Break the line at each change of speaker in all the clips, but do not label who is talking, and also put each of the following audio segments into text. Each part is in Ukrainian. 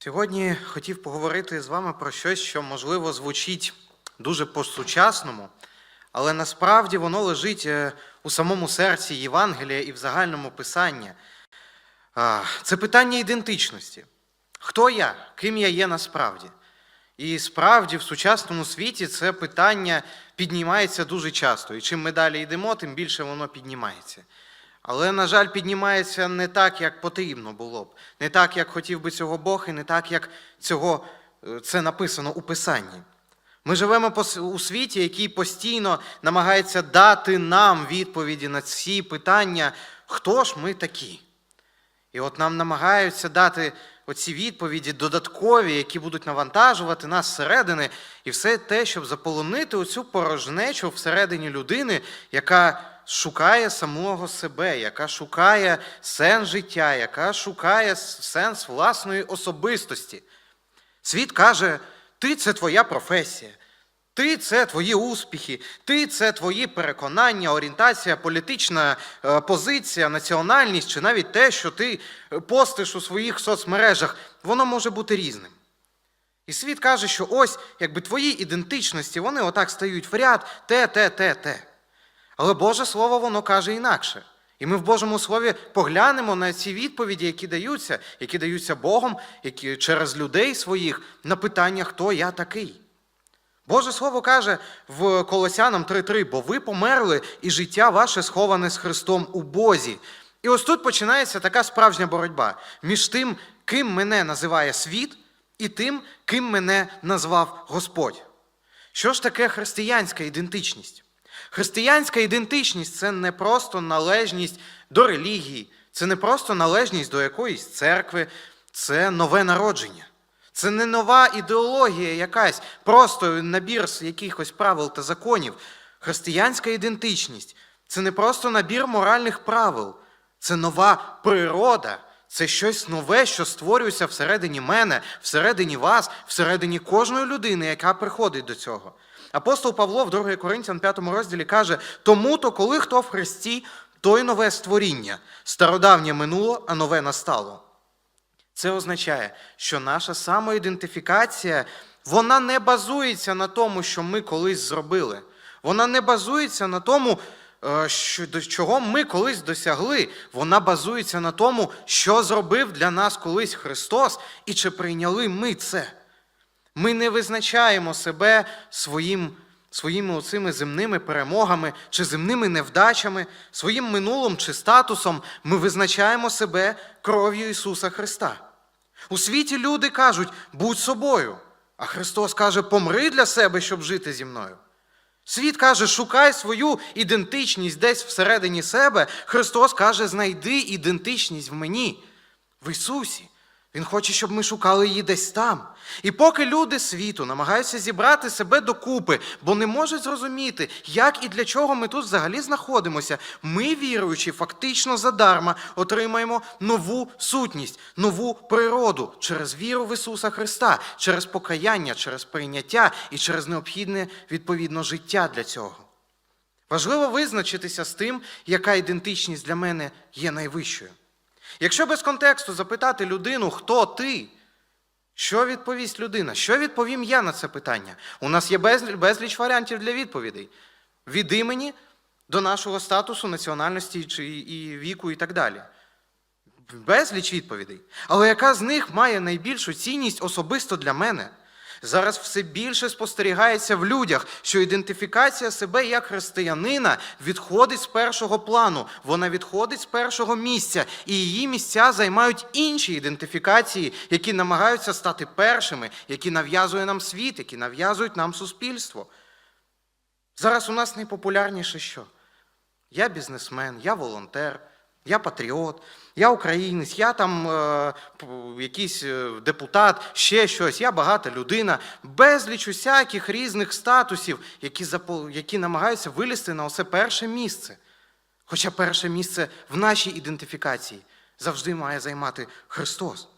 Сьогодні хотів поговорити з вами про щось, що, можливо, звучить дуже по-сучасному, але насправді воно лежить е, у самому серці Євангелія і в загальному писанні. Це питання ідентичності. Хто я? Ким я є насправді? І справді в сучасному світі це питання піднімається дуже часто. І чим ми далі йдемо, тим більше воно піднімається. Але, на жаль, піднімається не так, як потрібно було б, не так, як хотів би цього Бог, і не так, як цього, е, це написано у Писанні. Ми живемо у світі, який постійно намагається дати нам відповіді на ці питання, хто ж ми такі. І от нам намагаються дати оці відповіді додаткові, які будуть навантажувати нас зсередини, і все те, щоб заполонити оцю порожнечу всередині людини, яка шукає самого себе, яка шукає сенс життя, яка шукає сенс власної особистості. Світ каже: ти це твоя професія. Ти це твої успіхи, ти це твої переконання, орієнтація, політична е, позиція, національність, чи навіть те, що ти постиш у своїх соцмережах, воно може бути різним. І світ каже, що ось якби твої ідентичності, вони отак стають в ряд, те, те, те, те. Але Боже Слово воно каже інакше. І ми в Божому Слові поглянемо на ці відповіді, які даються, які даються Богом, які через людей своїх на питання, хто я такий. Боже Слово каже в Колосянам 3.3, бо ви померли, і життя ваше сховане з Христом у Бозі. І ось тут починається така справжня боротьба між тим, ким мене називає світ, і тим, ким мене назвав Господь. Що ж таке християнська ідентичність? Християнська ідентичність це не просто належність до релігії, це не просто належність до якоїсь церкви, це нове народження. Це не нова ідеологія якась, просто набір якихось правил та законів. Християнська ідентичність це не просто набір моральних правил, це нова природа, це щось нове, що створюється всередині мене, всередині вас, всередині кожної людини, яка приходить до цього. Апостол Павло в 2 Коринтян 5 розділі каже: тому-то, коли хто в Христі, то й нове створіння, стародавнє минуло, а нове настало. Це означає, що наша самоідентифікація вона не базується на тому, що ми колись зробили. Вона не базується на тому, що, до чого ми колись досягли. Вона базується на тому, що зробив для нас колись Христос і чи прийняли ми це. Ми не визначаємо себе своїм, своїми оцими земними перемогами чи земними невдачами, своїм минулим чи статусом. Ми визначаємо себе кров'ю Ісуса Христа. У світі люди кажуть, будь собою, а Христос каже, помри для себе, щоб жити зі мною. Світ каже, шукай свою ідентичність десь всередині себе. Христос каже, знайди ідентичність в мені, в Ісусі. Він хоче, щоб ми шукали її десь там. І поки люди світу намагаються зібрати себе докупи, бо не можуть зрозуміти, як і для чого ми тут взагалі знаходимося, ми, віруючи, фактично задарма отримаємо нову сутність, нову природу через віру в Ісуса Христа, через покаяння, через прийняття і через необхідне відповідно життя для цього. Важливо визначитися з тим, яка ідентичність для мене є найвищою. Якщо без контексту запитати людину, хто ти, що відповість людина? Що відповім я на це питання? У нас є безліч, варіантів для відповідей. Від імені до нашого статусу, національності чи, і віку і так далі. Безліч відповідей. Але яка з них має найбільшу цінність особисто для мене? Зараз все більше спостерігається в людях, що ідентифікація себе як християнина відходить з першого плану, вона відходить з першого місця, і її місця займають інші ідентифікації, які намагаються стати першими, які нав'язує нам світ, які нав'язують нам суспільство. Зараз у нас найпопулярніше що? Я бізнесмен, я волонтер, я патріот, я українець, я там е, якийсь е, депутат, ще щось, я багата людина, безліч усяких різних статусів, які, які намагаються вилізти на оце перше місце. Хоча перше місце в нашій ідентифікації завжди має займати Христос.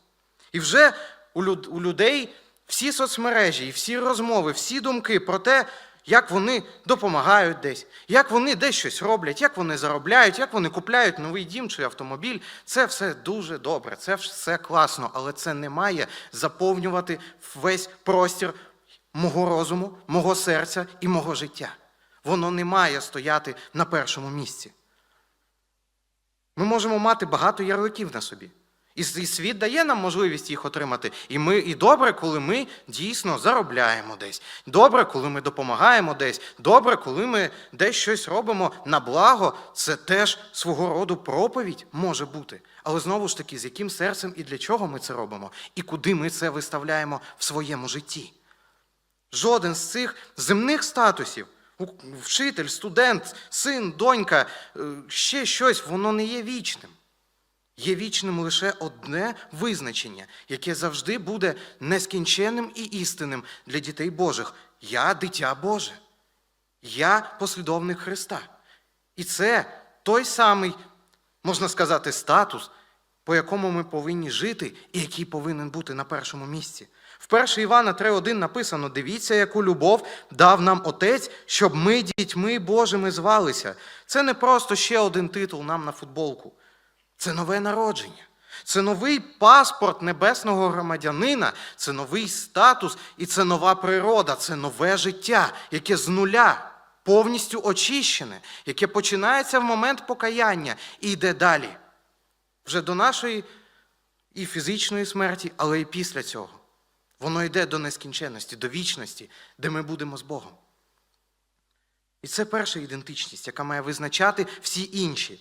І вже у людей всі соцмережі, і всі розмови, всі думки про те, як вони допомагають десь, як вони десь щось роблять, як вони заробляють, як вони купляють новий дім чи автомобіль. Це все дуже добре, це все класно, але це не має заповнювати весь простір мого розуму, мого серця і мого життя. Воно не має стояти на першому місці. Ми можемо мати багато ярликів на собі. І світ дає нам можливість їх отримати. І ми, і добре, коли ми дійсно заробляємо десь. Добре, коли ми допомагаємо десь. Добре, коли ми десь щось робимо на благо. Це теж свого роду проповідь може бути. Але знову ж таки, з яким серцем і для чого ми це робимо, і куди ми це виставляємо в своєму житті. Жоден з цих земних статусів, вчитель, студент, син, донька, е, ще щось, воно не є вічним. Є вічним лише одне визначення, яке завжди буде нескінченним і істинним для дітей Божих. Я дитя Боже. Я послідовник Христа. І це той самий, можна сказати, статус, по якому ми повинні жити і який повинен бути на першому місці. В 1 Івана 3.1 написано: дивіться, яку любов дав нам Отець, щоб ми дітьми Божими звалися. Це не просто ще один титул нам на футболку. Це нове народження. Це новий паспорт небесного громадянина, це новий статус і це нова природа, це нове життя, яке з нуля повністю очищене, яке починається в момент покаяння і йде далі. Вже до нашої і фізичної смерті, але і після цього. Воно йде до нескінченності, до вічності, де ми будемо з Богом. І це перша ідентичність, яка має визначати всі інші.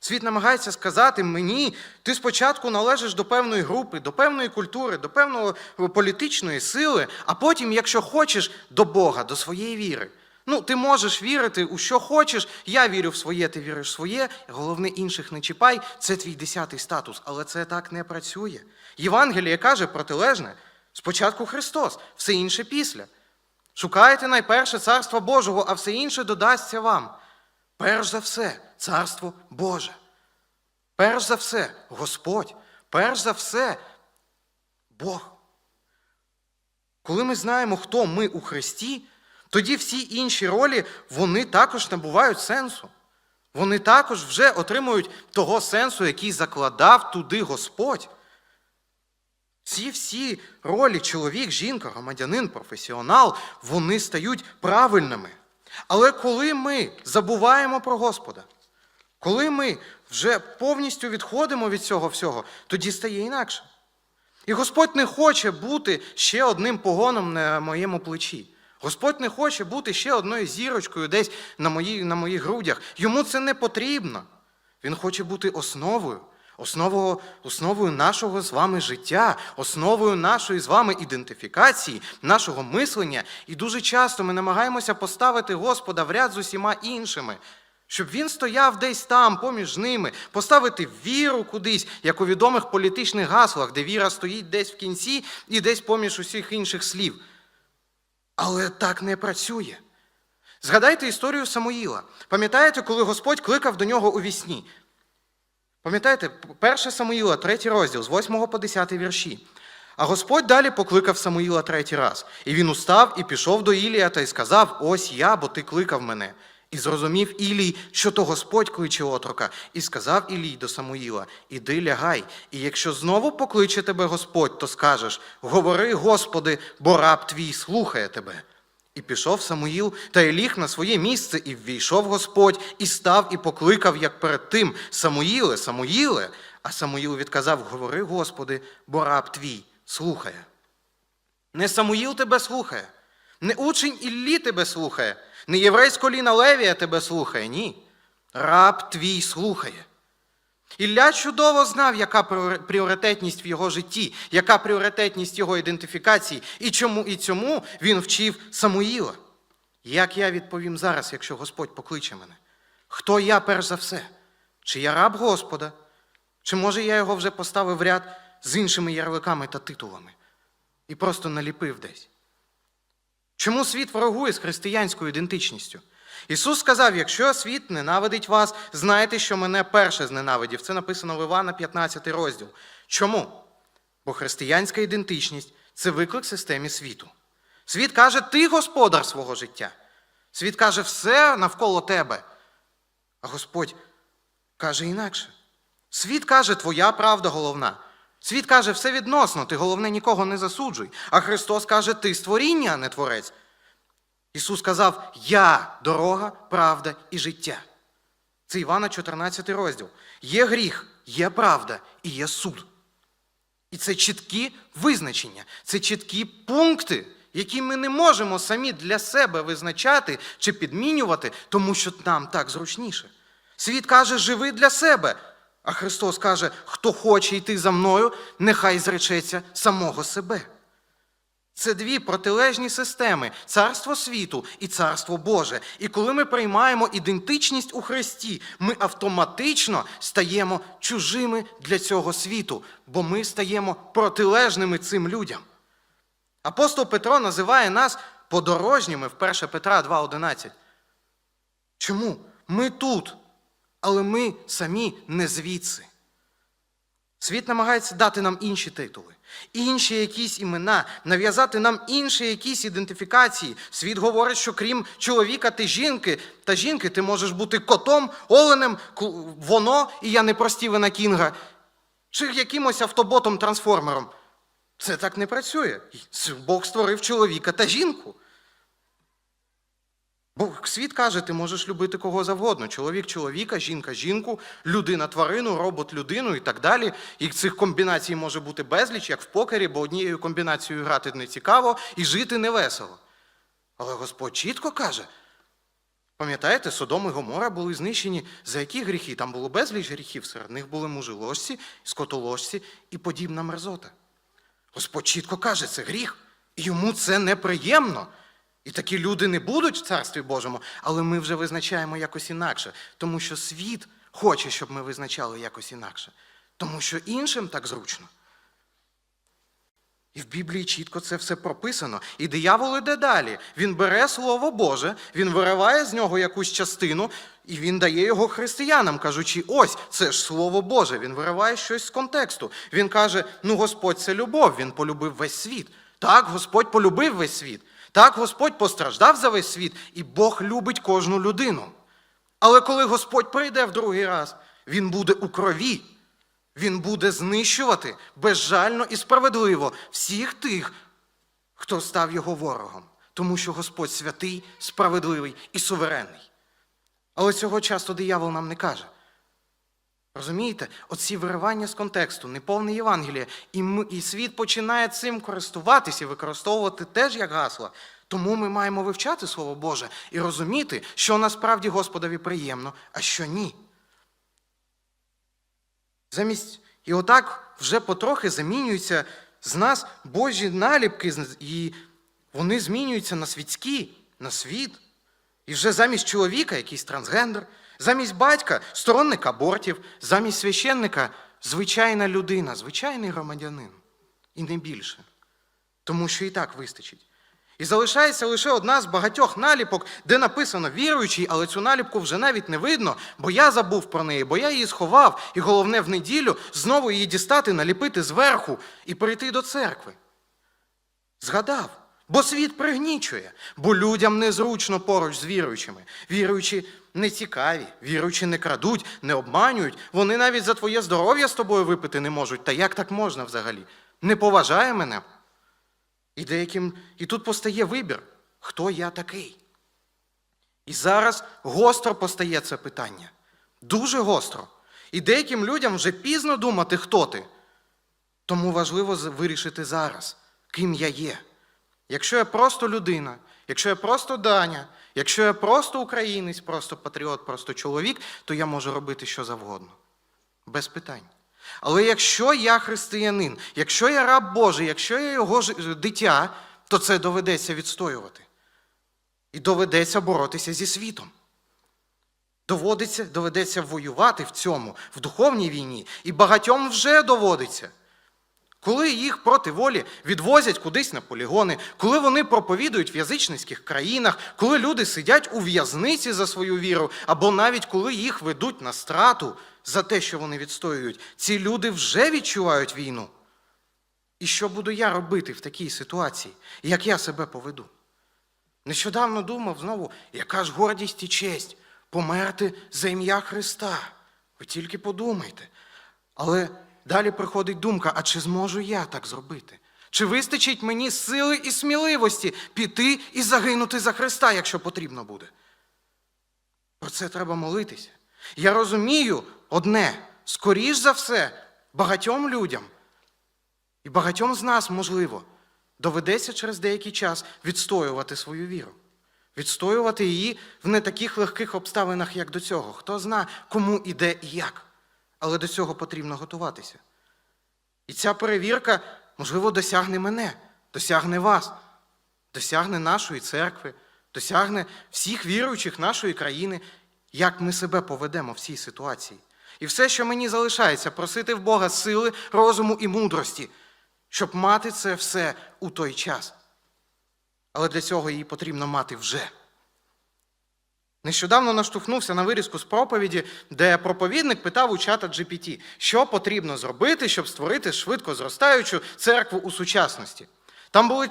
Світ намагається сказати мені, ти спочатку належиш до певної групи, до певної культури, до певної політичної сили, а потім, якщо хочеш, до Бога, до своєї віри. Ну, ти можеш вірити у що хочеш, я вірю в своє, ти віриш в своє, головне інших не чіпай, це твій десятий статус, але це так не працює. Євангеліє каже протилежне: спочатку Христос, все інше після. Шукайте найперше царство Божого, а все інше додасться вам. Перш за все, царство Боже. Перш за все, Господь. Перш за все, Бог. Коли ми знаємо, хто ми у Христі, тоді всі інші ролі, вони також набувають сенсу. Вони також вже отримують того сенсу, який закладав туди Господь. Ці всі ролі чоловік, жінка, громадянин, професіонал, вони стають правильними. Але коли ми забуваємо про Господа, коли ми вже повністю відходимо від цього всього, тоді стає інакше. І Господь не хоче бути ще одним погоном на моєму плечі. Господь не хоче бути ще одною зірочкою десь на, мої, на моїх грудях. Йому це не потрібно. Він хоче бути основою, основою, основою нашого з вами життя, основою нашої з вами ідентифікації, нашого мислення. І дуже часто ми намагаємося поставити Господа в ряд з усіма іншими, щоб він стояв десь там, поміж ними, поставити віру кудись, як у відомих політичних гаслах, де віра стоїть десь в кінці і десь поміж усіх інших слів. Але так не працює. Згадайте історію Самуїла. Пам'ятаєте, коли Господь кликав до нього у вісні? Пам'ятаєте, 1 Самуїла, 3 розділ, з 8 по 10 вірші. А Господь далі покликав Самуїла третій раз. І він устав і пішов до Ілія та й сказав: Ось я, бо ти кликав мене. І зрозумів Ілій, що то Господь кличе отрока, і сказав Ілій до Самуїла: Іди лягай, і якщо знову покличе тебе Господь, то скажеш: Говори, Господи, бо раб твій слухає тебе. І пішов Самуїл та й ліг на своє місце, і ввійшов Господь, і став, і покликав, як перед тим Самуїле, Самуїле. А Самуїл відказав: Говори, Господи, бо раб твій слухає. Не Самуїл тебе слухає, не учень Іллі тебе слухає, не єврей з коліна Левія тебе слухає, ні. Раб твій слухає. Ілля чудово знав, яка пріоритетність в його житті, яка пріоритетність його ідентифікації, і чому і цьому він вчив Самуїла. Як я відповім зараз, якщо Господь покличе мене? Хто я перш за все? Чи я раб Господа? Чи може я його вже поставив в ряд з іншими ярликами та титулами і просто наліпив десь? Чому світ ворогує з християнською ідентичністю? Ісус сказав: якщо світ ненавидить вас, знайте, що мене перше зненавидів. Це написано в Івана 15 розділ. Чому? Бо християнська ідентичність це виклик системі світу. Світ каже, ти господар свого життя. Світ каже, все навколо тебе. А Господь каже інакше. Світ каже, твоя правда головна. Світ каже, все відносно, ти головне нікого не засуджуй. А Христос каже, ти створіння, а не творець. Ісус сказав: Я дорога, правда і життя. Це Івана 14 розділ. Є гріх, є правда і є суд. І це чіткі визначення, це чіткі пункти, які ми не можемо самі для себе визначати чи підмінювати, тому що нам так зручніше. Світ каже, живи для себе. А Христос каже, хто хоче йти за мною, нехай зречеться самого себе. Це дві протилежні системи царство світу і царство Боже. І коли ми приймаємо ідентичність у Христі, ми автоматично стаємо чужими для цього світу, бо ми стаємо протилежними цим людям. Апостол Петро називає нас подорожніми в 1 Петра 2,11. Чому? Ми тут, але ми самі не звідси. Світ намагається дати нам інші титули, інші якісь імена, нав'язати нам інші якісь ідентифікації. Світ говорить, що крім чоловіка, ти жінки, та жінки ти можеш бути котом, оленем, воно, і я не про Стівена Кінга, чи якимось автоботом-трансформером. Це так не працює. Бог створив чоловіка та жінку. Бо світ каже, ти можеш любити кого завгодно: чоловік чоловіка, жінка жінку, людина тварину, робот людину і так далі. І цих комбінацій може бути безліч, як в покері, бо однією комбінацією грати не цікаво і жити не весело. Але Господь чітко каже: пам'ятаєте, Содом і Гомора були знищені за які гріхи? Там було безліч гріхів, серед них були мужеложці, скотоложці і подібна мерзота. Господь чітко каже, це гріх, і йому це неприємно. І такі люди не будуть в Царстві Божому, але ми вже визначаємо якось інакше, тому що світ хоче, щоб ми визначали якось інакше, тому що іншим так зручно. І в Біблії чітко це все прописано. І диявол іде далі. Він бере Слово Боже, він вириває з нього якусь частину, і він дає його християнам, кажучи, ось це ж Слово Боже. Він вириває щось з контексту. Він каже: ну, Господь це любов, він полюбив весь світ. Так, Господь полюбив весь світ. Так, Господь постраждав за весь світ, і Бог любить кожну людину. Але коли Господь прийде в другий раз, Він буде у крові. Він буде знищувати безжально і справедливо всіх тих, хто став його ворогом, тому що Господь святий, справедливий і суверенний. Але цього часто диявол нам не каже. Розумієте, оці виривання з контексту, неповне Євангеліє, і, ми, і світ починає цим користуватися і використовувати теж як гасло. Тому ми маємо вивчати Слово Боже і розуміти, що насправді Господові приємно, а що ні. Замість і отак вже потрохи замінюються з нас Божі наліпки, і вони змінюються на світські, на світ. І вже замість чоловіка якийсь трансгендер, замість батька сторонник абортів, замість священника звичайна людина, звичайний громадянин. І не більше. Тому що і так вистачить. І залишається лише одна з багатьох наліпок, де написано віруючий, але цю наліпку вже навіть не видно, бо я забув про неї, бо я її сховав, і головне в неділю знову її дістати, наліпити зверху і прийти до церкви. Згадав, бо світ пригнічує, бо людям незручно поруч з віруючими. Віруючі не цікаві, віруючі не крадуть, не обманюють. Вони навіть за твоє здоров'я з тобою випити не можуть. Та як так можна взагалі? Не поважає мене. І деяким, і тут постає вибір, хто я такий. І зараз гостро постає це питання. Дуже гостро. І деяким людям вже пізно думати, хто ти. Тому важливо вирішити зараз, ким я є. Якщо я просто людина, якщо я просто Даня, якщо я просто українець, просто патріот, просто чоловік, то я можу робити що завгодно. Без питань. Але якщо я християнин, якщо я раб Божий, якщо я його ж- дитя, то це доведеться відстоювати. І доведеться боротися зі світом. Доводиться, доведеться воювати в цьому, в духовній війні, і багатьом вже доводиться. Коли їх проти волі відвозять кудись на полігони, коли вони проповідують в язичницьких країнах, коли люди сидять у в'язниці за свою віру, або навіть коли їх ведуть на страту за те, що вони відстоюють, ці люди вже відчувають війну. І що буду я робити в такій ситуації? Як я себе поведу? Нещодавно думав знову, яка ж гордість і честь померти за ім'я Христа. Ви тільки подумайте. Але далі приходить думка: а чи зможу я так зробити? Чи вистачить мені сили і сміливості піти і загинути за Христа, якщо потрібно буде? Про це треба молитися. Я розумію одне, скоріш за все, багатьом людям, і багатьом з нас, можливо, доведеться через деякий час відстоювати свою віру, відстоювати її в не таких легких обставинах, як до цього. Хто зна, кому іде і як. Але до цього потрібно готуватися. І ця перевірка, можливо, досягне мене, досягне вас, досягне нашої церкви, досягне всіх віруючих нашої країни, як ми себе поведемо в цій ситуації. І все, що мені залишається, просити в Бога сили, розуму і мудрості, щоб мати це все у той час. Але для цього її потрібно мати вже. Нещодавно наштовхнувся на вирізку з проповіді, де проповідник питав у чата GPT, що потрібно зробити, щоб створити швидко зростаючу церкву у сучасності. Там були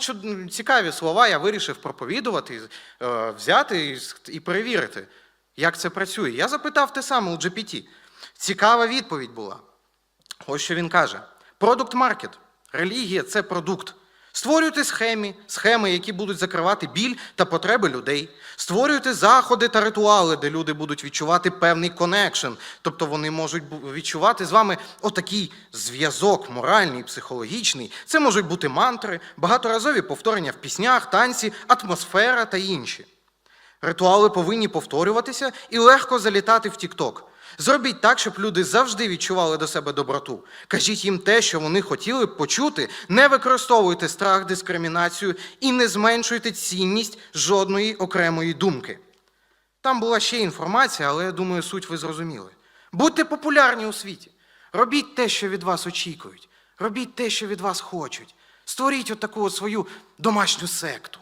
цікаві слова, я вирішив проповідувати, е, взяти і перевірити, як це працює. Я запитав те саме у GPT. Цікава відповідь була. Ось що він каже: продукт маркет. Релігія це продукт. Створюйте схеми, схеми, які будуть закривати біль та потреби людей. Створюйте заходи та ритуали, де люди будуть відчувати певний конекшн. Тобто вони можуть відчувати з вами отакий зв'язок моральний, психологічний. Це можуть бути мантри, багаторазові повторення в піснях, танці, атмосфера та інші. Ритуали повинні повторюватися і легко залітати в TikTok. Зробіть так, щоб люди завжди відчували до себе доброту. Кажіть їм те, що вони хотіли б почути, не використовуйте страх, дискримінацію і не зменшуйте цінність жодної окремої думки. Там була ще інформація, але я думаю, суть ви зрозуміли. Будьте популярні у світі. Робіть те, що від вас очікують. Робіть те, що від вас хочуть. Створіть отаку от свою домашню секту.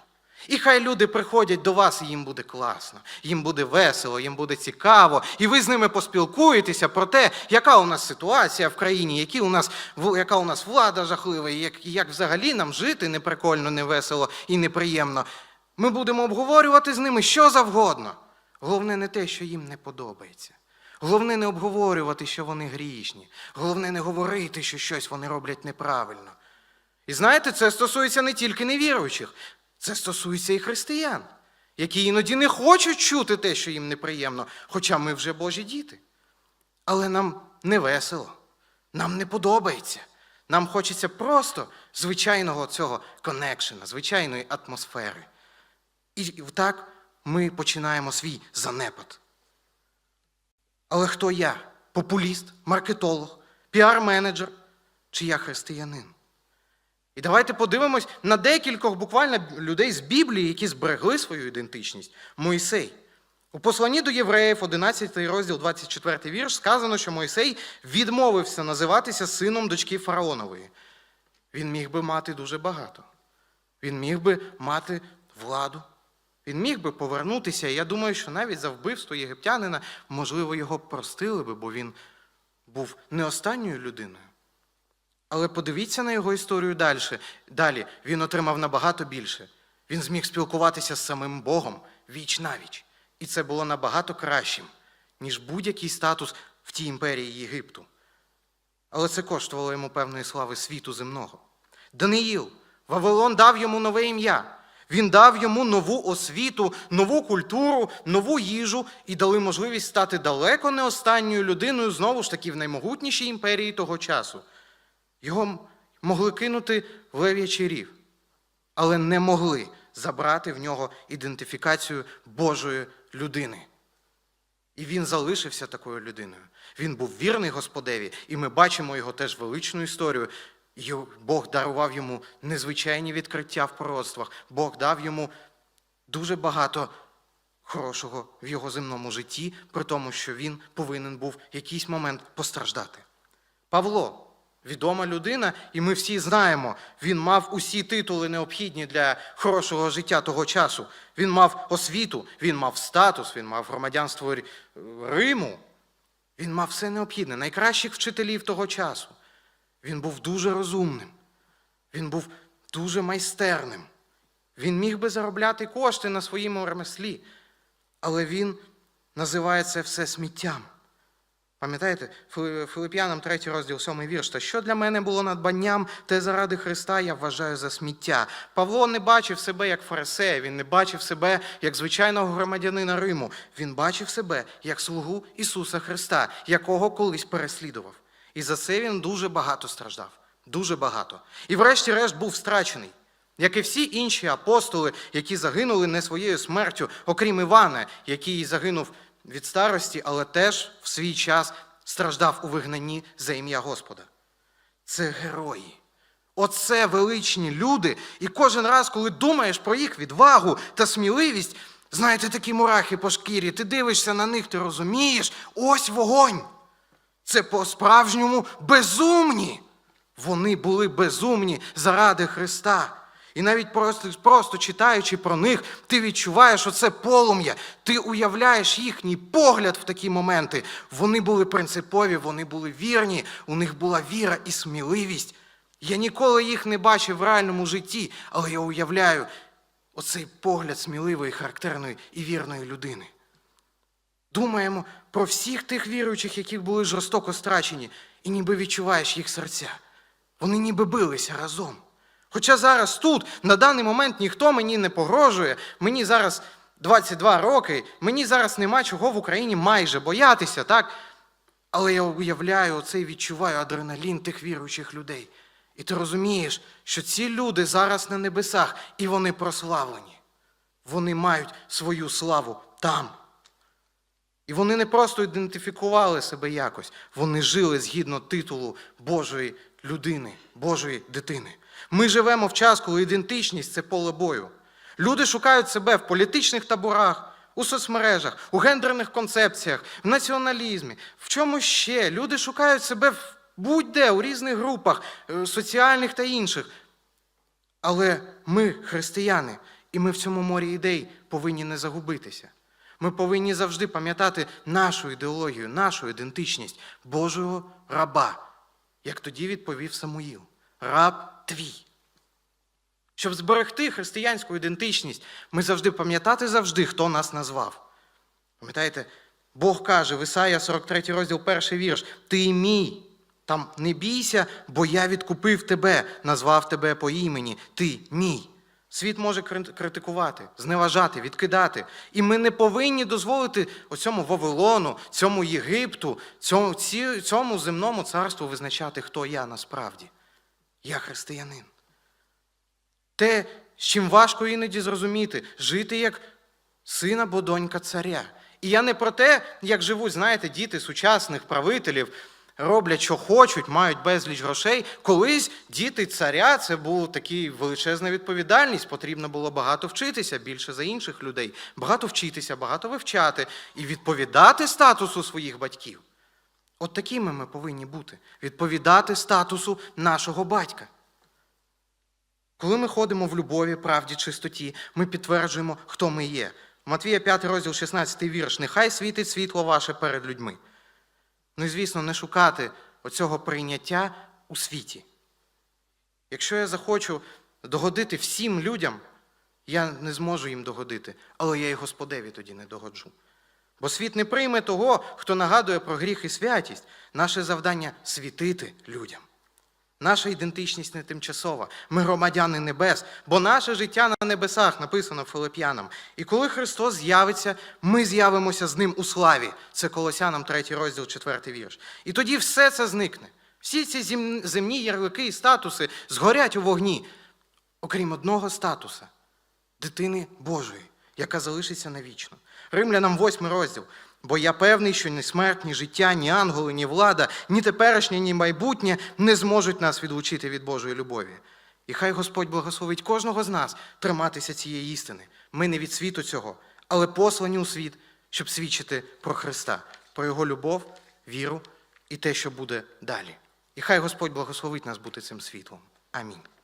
І хай люди приходять до вас, і їм буде класно, їм буде весело, їм буде цікаво, і ви з ними поспілкуєтеся про те, яка у нас ситуація в країні, які у нас, яка у нас влада жахлива, і як, і як взагалі нам жити неприкольно, невесело і неприємно. Ми будемо обговорювати з ними що завгодно. Головне не те, що їм не подобається. Головне не обговорювати, що вони грішні. Головне не говорити, що щось вони роблять неправильно. І знаєте, це стосується не тільки невіруючих, це стосується і християн, які іноді не хочуть чути те, що їм неприємно, хоча ми вже Божі діти. Але нам не весело, нам не подобається. Нам хочеться просто звичайного цього коннекшена, звичайної атмосфери. І так ми починаємо свій занепад. Але хто я? Популіст, маркетолог, піар-менеджер чи я християнин? І давайте подивимось на декількох буквально людей з Біблії, які зберегли свою ідентичність. Мойсей. У посланні до євреїв, 11 розділ, 24 вірш, сказано, що Мойсей відмовився називатися сином дочки фараонової. Він міг би мати дуже багато. Він міг би мати владу. Він міг би повернутися. І я думаю, що навіть за вбивство єгиптянина, можливо, його простили би, бо він був не останньою людиною. Але подивіться на його історію далі. Далі він отримав набагато більше. Він зміг спілкуватися з самим Богом віч навіч. І це було набагато кращим, ніж будь-який статус в тій імперії Єгипту. Але це коштувало йому певної слави світу земного. Даниїл, Вавилон дав йому нове ім'я. Він дав йому нову освіту, нову культуру, нову їжу і дали можливість стати далеко не останньою людиною, знову ж таки, в наймогутнішій імперії того часу. Його могли кинути в лев'ячий рів, але не могли забрати в нього ідентифікацію Божої людини. І він залишився такою людиною. Він був вірний Господеві, і ми бачимо його теж величну історію. Бог дарував йому незвичайні відкриття в пророцтвах. Бог дав йому дуже багато хорошого в його земному житті, при тому, що він повинен був в якийсь момент постраждати. Павло, відома людина, і ми всі знаємо, він мав усі титули необхідні для хорошого життя того часу. Він мав освіту, він мав статус, він мав громадянство Риму. Він мав все необхідне, найкращих вчителів того часу. Він був дуже розумним, він був дуже майстерним. Він міг би заробляти кошти на своєму ремеслі, але він називає це все сміттям. Пам'ятаєте, Филип'янам 3 розділ 7 вірш. Та що для мене було надбанням, те заради Христа я вважаю за сміття. Павло не бачив себе як фарисея, він не бачив себе як звичайного громадянина Риму. Він бачив себе як слугу Ісуса Христа, якого колись переслідував. І за це він дуже багато страждав. Дуже багато. І врешті-решт був страчений. Як і всі інші апостоли, які загинули не своєю смертю, окрім Івана, який загинув від старості, але теж в свій час страждав у вигнанні за ім'я Господа. Це герої. Оце величні люди. І кожен раз, коли думаєш про їх відвагу та сміливість, знаєте, такі мурахи по шкірі, ти дивишся на них, ти розумієш, ось вогонь. Це по-справжньому безумні. Вони були безумні заради Христа. І навіть просто, просто читаючи про них, ти відчуваєш оце полум'я, ти уявляєш їхній погляд в такі моменти. Вони були принципові, вони були вірні, у них була віра і сміливість. Я ніколи їх не бачив в реальному житті, але я уявляю оцей погляд сміливої, характерної і вірної людини. Думаємо про всіх тих віруючих, які були жорстоко страчені, і ніби відчуваєш їх серця. Вони ніби билися разом. Хоча зараз тут, на даний момент, ніхто мені не погрожує, мені зараз 22 роки, мені зараз нема чого в Україні майже боятися, так? Але я уявляю оце і відчуваю адреналін тих віруючих людей. І ти розумієш, що ці люди зараз на небесах, і вони прославлені. Вони мають свою славу там. І вони не просто ідентифікували себе якось, вони жили згідно титулу Божої людини, Божої дитини. Ми живемо в час, коли ідентичність це поле бою. Люди шукають себе в політичних таборах, у соцмережах, у гендерних концепціях, в націоналізмі. В чому ще? Люди шукають себе в будь-де, у різних групах, е, соціальних та інших. Але ми, християни, і ми в цьому морі ідей повинні не загубитися. Ми повинні завжди пам'ятати нашу ідеологію, нашу ідентичність Божого раба, як тоді відповів Самуїл. Раб твій. Щоб зберегти християнську ідентичність, ми завжди пам'ятати завжди, хто нас назвав. Пам'ятаєте, Бог каже в Ісаїя 43 розділ, перший вірш: Ти мій. Там не бійся, бо я відкупив тебе, назвав тебе по імені. Ти мій. Світ може критикувати, зневажати, відкидати. І ми не повинні дозволити оцьому Вавилону, цьому Єгипту, цьому, цьому земному царству визначати, хто я насправді. Я християнин. Те, з чим важко іноді зрозуміти, жити як син або донька царя. І я не про те, як живуть, знаєте, діти сучасних правителів, роблять, що хочуть, мають безліч грошей. Колись діти царя це була така величезна відповідальність. Потрібно було багато вчитися більше за інших людей, багато вчитися, багато вивчати і відповідати статусу своїх батьків. От такими ми повинні бути, відповідати статусу нашого батька. Коли ми ходимо в любові, правді, чистоті, ми підтверджуємо, хто ми є. Матвія 5 розділ 16 вірш. Нехай світить світло ваше перед людьми. Ну і, звісно, не шукати оцього прийняття у світі. Якщо я захочу догодити всім людям, я не зможу їм догодити, але я і Господеві тоді не догоджу. Бо світ не прийме того, хто нагадує про гріх і святість. Наше завдання світити людям. Наша ідентичність не тимчасова. Ми громадяни небес, бо наше життя на небесах написано Филип'янам. І коли Христос з'явиться, ми з'явимося з ним у славі. Це Колосянам 3 розділ, 4 вірш. І тоді все це зникне. Всі ці земні ярлики і статуси згорять у вогні, окрім одного статуса дитини Божої, яка залишиться навічно. Римлянам 8 розділ. Бо я певний, що ні смерть, ні життя, ні ангели, ні влада, ні теперішнє, ні майбутнє не зможуть нас відлучити від Божої любові. І хай Господь благословить кожного з нас триматися цієї істини. Ми не від світу цього, але послані у світ, щоб свідчити про Христа, про Його любов, віру і те, що буде далі. І хай Господь благословить нас бути цим світлом. Амінь.